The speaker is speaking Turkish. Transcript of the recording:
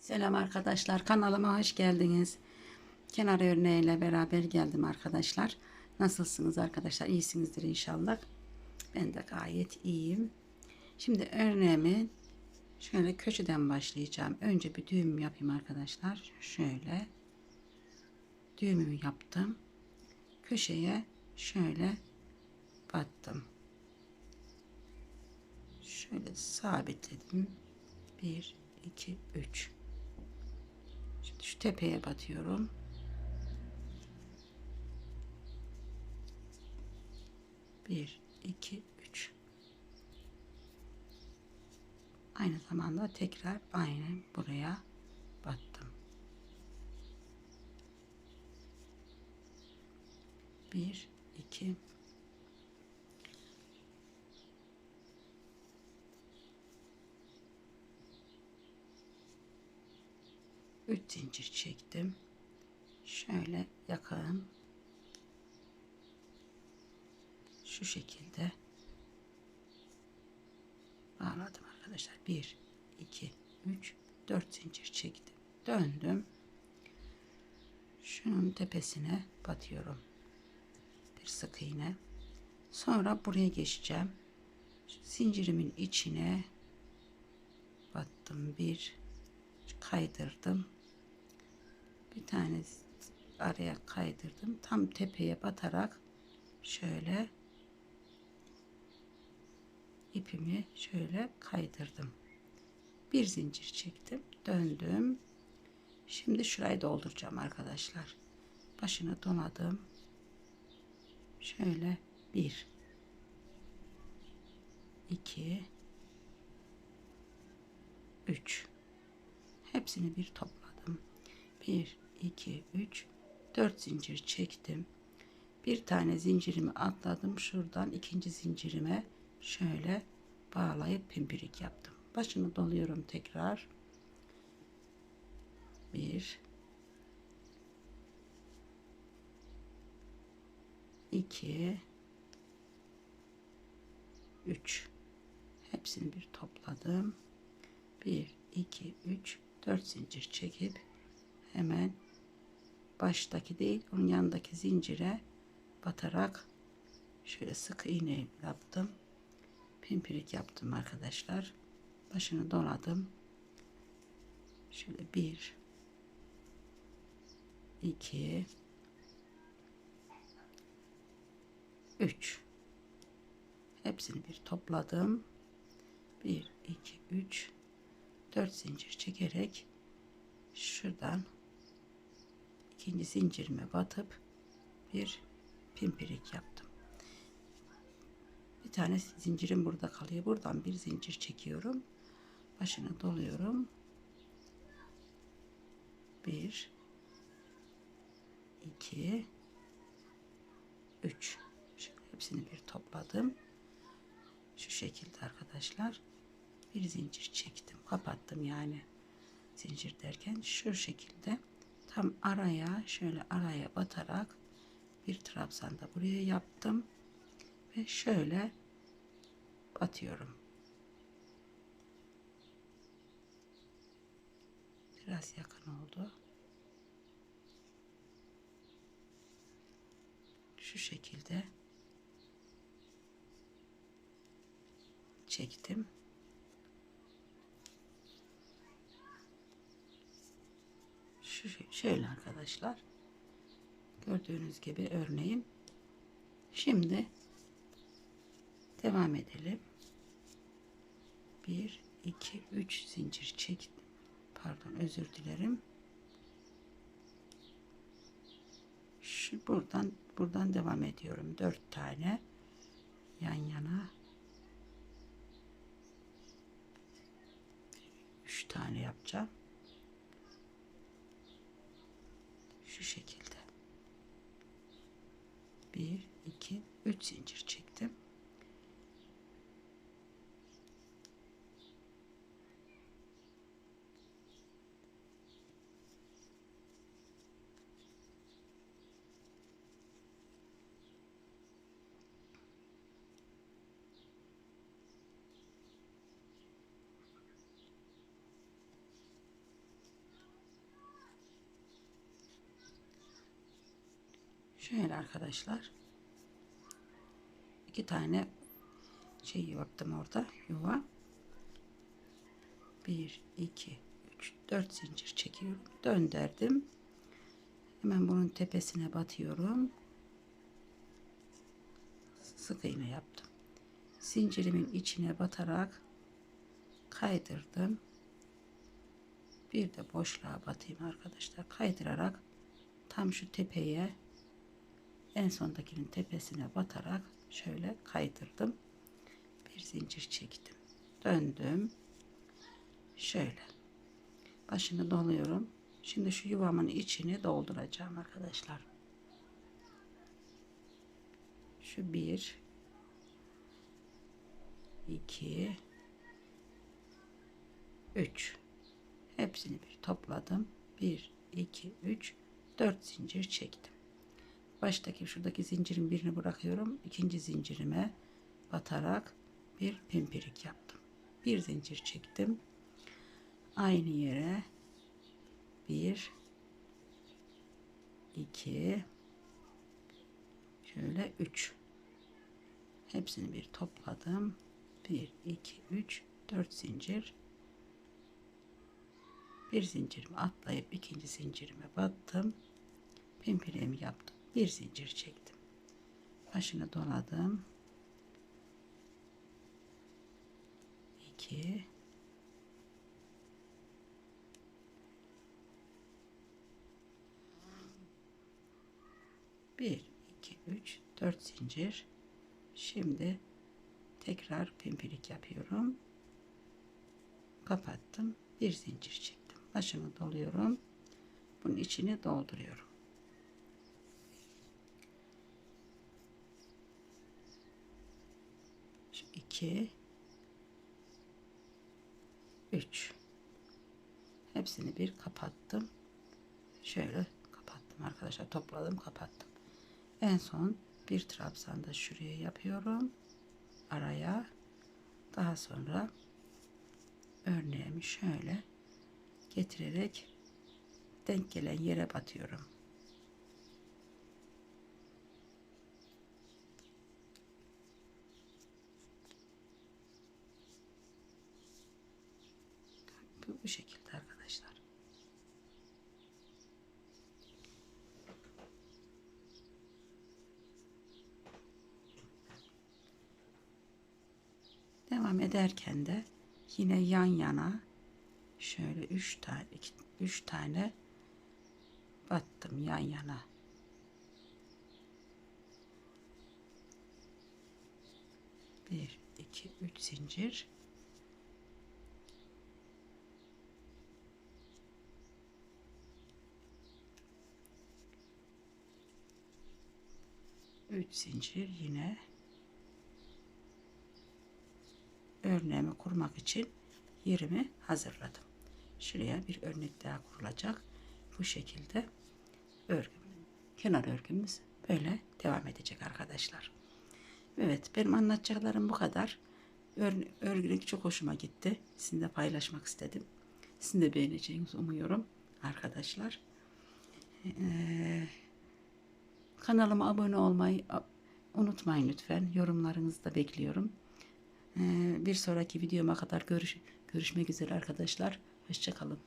Selam arkadaşlar kanalıma hoş geldiniz. Kenar örneğiyle beraber geldim arkadaşlar. Nasılsınız arkadaşlar? İyisinizdir inşallah. Ben de gayet iyiyim. Şimdi örneğimi şöyle köşeden başlayacağım. Önce bir düğüm yapayım arkadaşlar. Şöyle düğümümü yaptım. Köşeye şöyle battım. Şöyle sabitledim. 1 2 3 Şimdi şu tepeye batıyorum. Bir, iki, üç. Aynı zamanda tekrar aynı buraya battım. Bir, iki, üç zincir çektim. Şöyle yakın şu şekilde bağladım arkadaşlar. 1 2 3 4 zincir çektim. Döndüm. Şunun tepesine batıyorum. Bir sık iğne. Sonra buraya geçeceğim. Zincirimin içine battım. Bir kaydırdım. Bir tane araya kaydırdım. Tam tepeye batarak şöyle ipimi şöyle kaydırdım. Bir zincir çektim. Döndüm. Şimdi şurayı dolduracağım arkadaşlar. Başını donadım. Şöyle bir, iki, üç. Hepsini bir topladım. Bir, iki, üç, dört zincir çektim. Bir tane zincirimi atladım. Şuradan ikinci zincirime şöyle bağlayıp pimpirik yaptım. Başını doluyorum tekrar. Bir, iki, üç. Hepsini bir topladım. Bir, iki, üç, dört zincir çekip hemen baştaki değil onun yanındaki zincire batarak şöyle sık iğne yaptım. Pimpirik yaptım arkadaşlar. Başını doladım. Şöyle bir iki üç. Hepsini bir topladım. Bir iki üç. Dört zincir çekerek şuradan ikinci zincirime batıp bir pimpirik yaptım bir tane zincirim burada kalıyor. Buradan bir zincir çekiyorum. Başını doluyorum. Bir, iki, üç. Şimdi hepsini bir topladım. Şu şekilde arkadaşlar. Bir zincir çektim. Kapattım yani. Zincir derken şu şekilde tam araya şöyle araya batarak bir trabzan da buraya yaptım ve şöyle batıyorum. Biraz yakın oldu. Şu şekilde çektim. Şu şöyle arkadaşlar. Gördüğünüz gibi örneğim. Şimdi devam edelim. 1 2 3 zincir çek pardon özür dilerim şu buradan buradan devam ediyorum 4 tane yan yana 3 tane yapacağım şu şekilde. 1 2 3 zincir çektim Şöyle arkadaşlar. iki tane şey yaptım orada yuva. 1 2 3 4 zincir çekiyorum. Döndürdüm. Hemen bunun tepesine batıyorum. Sık iğne yaptım. Zincirimin içine batarak kaydırdım. Bir de boşluğa batayım arkadaşlar. Kaydırarak tam şu tepeye en sondakinin tepesine batarak şöyle kaydırdım. Bir zincir çektim. Döndüm. Şöyle. Başını doluyorum. Şimdi şu yuvamın içini dolduracağım arkadaşlar. Şu bir, iki, üç. Hepsini bir topladım. Bir, iki, üç, dört zincir çektim. Baştaki şuradaki zincirin birini bırakıyorum. İkinci zincirime batarak bir pimpirik yaptım. Bir zincir çektim. Aynı yere bir, iki, şöyle üç. Hepsini bir topladım. Bir, iki, üç, dört zincir. Bir zincirimi atlayıp ikinci zincirime battım. Pimpirimi yaptım. Bir zincir çektim. Başını doladım. 2 1 2 3 4 zincir. Şimdi tekrar pimpirik yapıyorum. Kapattım. Bir zincir çektim. Başını doluyorum. Bunun içini dolduruyorum. Şu 2 3 hepsini bir kapattım. Şöyle kapattım arkadaşlar. Topladım kapattım. En son bir trabzan da şuraya yapıyorum. Araya. Daha sonra örneğimi şöyle getirerek denk gelen yere batıyorum Bu, bu şekilde arkadaşlar. Devam ederken de yine yan yana şöyle üç tane iki, üç tane battım yan yana. Bir, iki, üç zincir. 3 zincir yine örneğimi kurmak için yerimi hazırladım. Şuraya bir örnek daha kurulacak. Bu şekilde örgüm, kenar örgümüz böyle devam edecek arkadaşlar. Evet benim anlatacaklarım bu kadar. Ör, örgülük çok hoşuma gitti. Sizinle paylaşmak istedim. Sizin de beğeneceğinizi umuyorum arkadaşlar. Ee, Kanalıma abone olmayı unutmayın lütfen. Yorumlarınızı da bekliyorum. Ee, bir sonraki videoma kadar görüş görüşmek üzere arkadaşlar. Hoşçakalın.